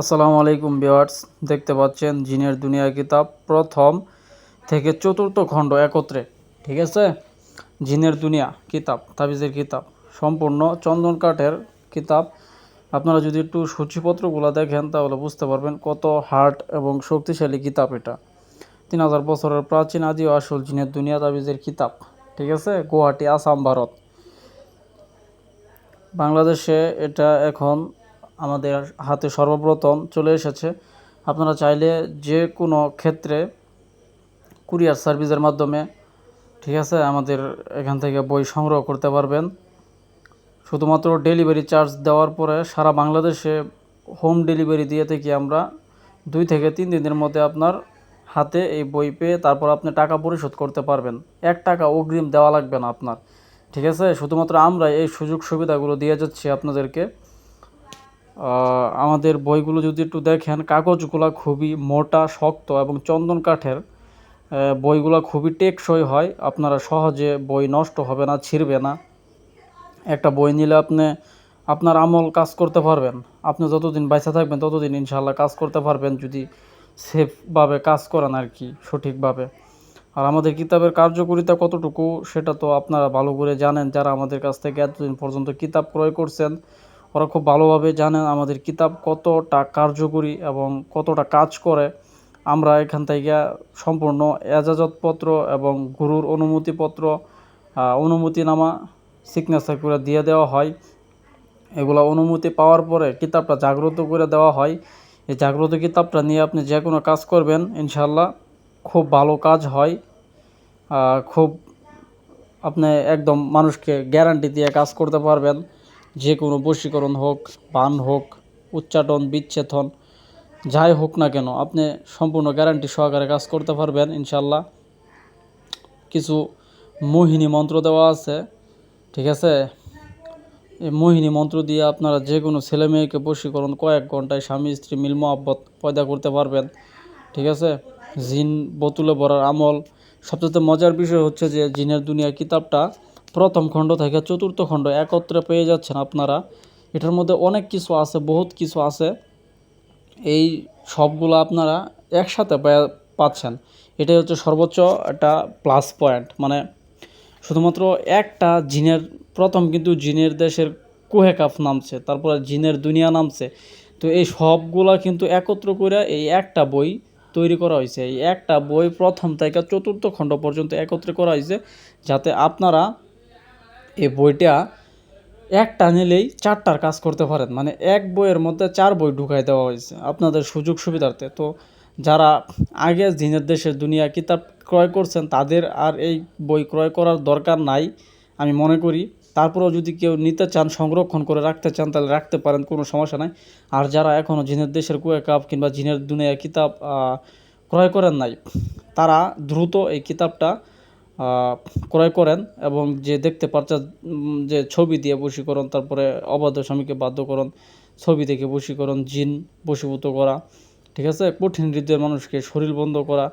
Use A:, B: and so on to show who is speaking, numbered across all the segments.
A: আসসালামু আলাইকুম ভিউয়ার্স, দেখতে পাচ্ছেন জিনের দুনিয়া কিতাব প্রথম থেকে চতুর্থ খণ্ড একত্রে, ঠিক আছে? জিনের দুনিয়া কিতাব, তাবিজের কিতাব, সম্পূর্ণ চন্দন কাঠের কিতাব। আপনারা যদি একটু সূচিপত্রগুলো দেখেন, তাহলে বুঝতে পারবেন কত হার্ড এবং শক্তিশালী কিতাব এটা। তিন হাজার বছরের প্রাচীন আদি ও আসল জিনের দুনিয়া তাবিজের কিতাব, ঠিক আছে? গুয়াহাটি, আসাম, ভারত। বাংলাদেশে এটা এখন আমাদের হাতে সর্বপ্রথম চলে এসেছে। আপনারা চাইলে যে কোনো ক্ষেত্রে কুরিয়ার সার্ভিসের মাধ্যমে, ঠিক আছে, আমাদের এখান থেকে বই সংগ্রহ করতে পারবেন। শুধুমাত্র ডেলিভারি চার্জ দেওয়ার পরে সারা বাংলাদেশে হোম ডেলিভারি দিয়ে থেকে আমরা দুই থেকে তিন দিনের মধ্যে আপনার হাতে এই বই পেয়ে তারপর আপনি টাকা পরিশোধ করতে পারবেন। এক টাকা অগ্রিম দেওয়া লাগবে না আপনার, ঠিক আছে? শুধুমাত্র আমরা এই সুযোগ সুবিধাগুলো দিয়ে যাচ্ছি আপনাদেরকে। আমাদের বইগুলো যদি একটু দেখেন, কাগজগুলো খুবই মোটা, শক্ত এবং চন্দন কাঠের। বইগুলো খুবই টেকসই হয়। আপনারা সহজে বই নষ্ট হবে না, ছিঁড়বে না। একটা বই নিলে আপনি, আপনার আমল কাজ করতে পারবেন। আপনি যতদিন বাইসা থাকবেন, ততদিন ইনশাল্লাহ কাজ করতে পারবেন যদি সেফভাবে কাজ করেন আর কি, সঠিকভাবে। আর আমাদের কিতাবের কার্যকারিতা কতটুকু, সেটা তো আপনারা ভালো করে জানেন। যারা আমাদের কাছ থেকে এতদিন পর্যন্ত কিতাব ক্রয় করছেন ওরা খুব ভালোভাবে জানেন আমাদের কিতাব কতটা কার্যকরী এবং কতটা কাজ করে। আমরা এখান থেকে সম্পূর্ণ এজাজতপত্র এবং গুরুর অনুমতিপত্র অনুমতিনামা সিগনেচার করে দিয়ে দেওয়া হয়। এগুলো অনুমতি পাওয়ার পরে কিতাবটা জাগ্রত করে দেওয়া হয়। এই জাগ্রত কিতাবটা নিয়ে আপনি যে কোনো কাজ করবেন ইনশাল্লাহ খুব ভালো কাজ হয়। খুব আপনি একদম মানুষকে গ্যারান্টি দিয়ে কাজ করতে পারবেন। যে কোনো বশীকরণ হোক বান হোক, উচ্চাটন, বিচ্ছেদন, যাই হোক না কেন, আপনি সম্পূর্ণ গ্যারান্টি সহকারে কাজ করতে পারবেন ইনশাল্লাহ কিছু মোহিনী মন্ত্র দেওয়া আছে, ঠিক আছে? এই মোহিনী মন্ত্র দিয়ে আপনারা যে কোনো ছেলে মেয়েকে বশীকরণ কয়েক ঘন্টায় স্বামী, স্ত্রী মিল মহাব্বত পয়দা করতে পারবেন, ঠিক আছে? জিন, বোতলে ভরার আমল। সবচেয়ে মজার বিষয় হচ্ছে যে জিনের দুনিয়া কিতাবটা প্রথম খণ্ড থেকে চতুর্থ খণ্ড একত্রে পেয়ে যাচ্ছেন আপনারা। এটার মধ্যে অনেক কিছু আছে, বহুত কিছু আছে। এই সবগুলো আপনারা একসাথে পাচ্ছেন। এটাই হচ্ছে সর্বোচ্চ একটা প্লাস পয়েন্ট মানে শুধুমাত্র একটা জিনের, প্রথম কিন্তু জিনের দেশের কুহেকাফ নামছে, তারপরে জিনের দুনিয়া নামছে। তো এই সবগুলা কিন্তু একত্র করে এই একটা বই তৈরি করা হয়েছে। এই একটা বই প্রথম থেকে চতুর্থ খণ্ড পর্যন্ত একত্রে করা হয়েছে, যাতে আপনারা এই বইটা একটা নিলেই চারটার কাজ করতে পারেন। মানে এক বইয়ের মধ্যে চার বই ঢুকাই দেওয়া হয়েছে আপনাদের সুযোগ সুবিধার্থে। তো যারা আগে জিনের দেশের দুনিয়া কিতাব ক্রয় করছেন, তাদের আর এই বই ক্রয় করার দরকার নাই আমি মনে করি। তারপরেও যদি কেউ নিতে চান, সংরক্ষণ করে রাখতে চান, তাহলে রাখতে পারেন, কোনো সমস্যা নাই। আর যারা এখনও জিনের দেশের কুয়ে কাপ কিংবা জিনের দুনিয়া কিতাব ক্রয় করেন নাই, তারা দ্রুত এই কিতাবটা ক্রয় করেন এবং যে দেখতে পাচ্ছেন যে ছবি দিয়ে বশীকরণ তারপরে অবাধ স্বামীকে বাধ্যকরণ ছবি দেখে বশীকরণ জিন বশীভূত করা ঠিক আছে? কঠিন হৃদয়ের মানুষকে শরীর বন্ধ করা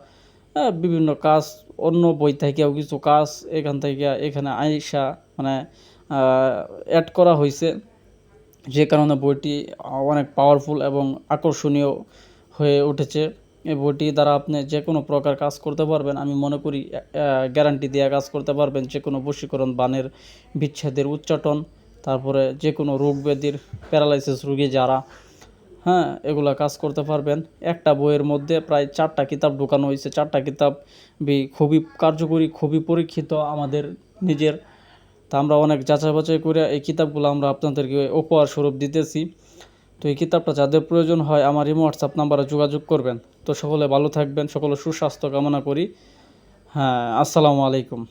A: হ্যাঁ, বিভিন্ন কাজ অন্য বই থেকেও কিছু কাজ এখান থেকে এখানে আইসা মানে অ্যাড করা হয়েছে যে কারণে বইটি অনেক পাওয়ারফুল এবং আকর্ষণীয় হয়ে উঠেছে। বইটি দ্বারা আপনি যে কোনো প্রকার কাজ করতে পারবেন। আমি মনে করি গ্যারান্টি দিয়ে কাজ করতে পারবেন যে কোনো বশীকরণ বানের বিচ্ছেদের উচ্চাটন, তারপরে যে কোনো রোগ ব্যাধির প্যারালাইসিস রুগী যারা হ্যাঁ এগুলা কাজ করতে পারবেন। একটা বইয়ের মধ্যে প্রায় চারটা কিতাব ঢোকানো হয়েছে। চারটা কিতাব খুবই কার্যকরী, খুবই পরীক্ষিত আমাদের নিজের। তা আমরা অনেক যাচাই বাছাই করে এই কিতাবগুলো আমরা আপনাদেরকে উপহার স্বরূপ দিতেছি। তো এই কিতাবটা যাদের প্রয়োজন হয়, আমার এই হোয়াটসঅ্যাপ নাম্বারে যোগাযোগ করবেন। তো সকলে ভালো থাকবেন সকলে সুস্বাস্থ্য কামনা করি। হ্যাঁ আসসালামু আলাইকুম।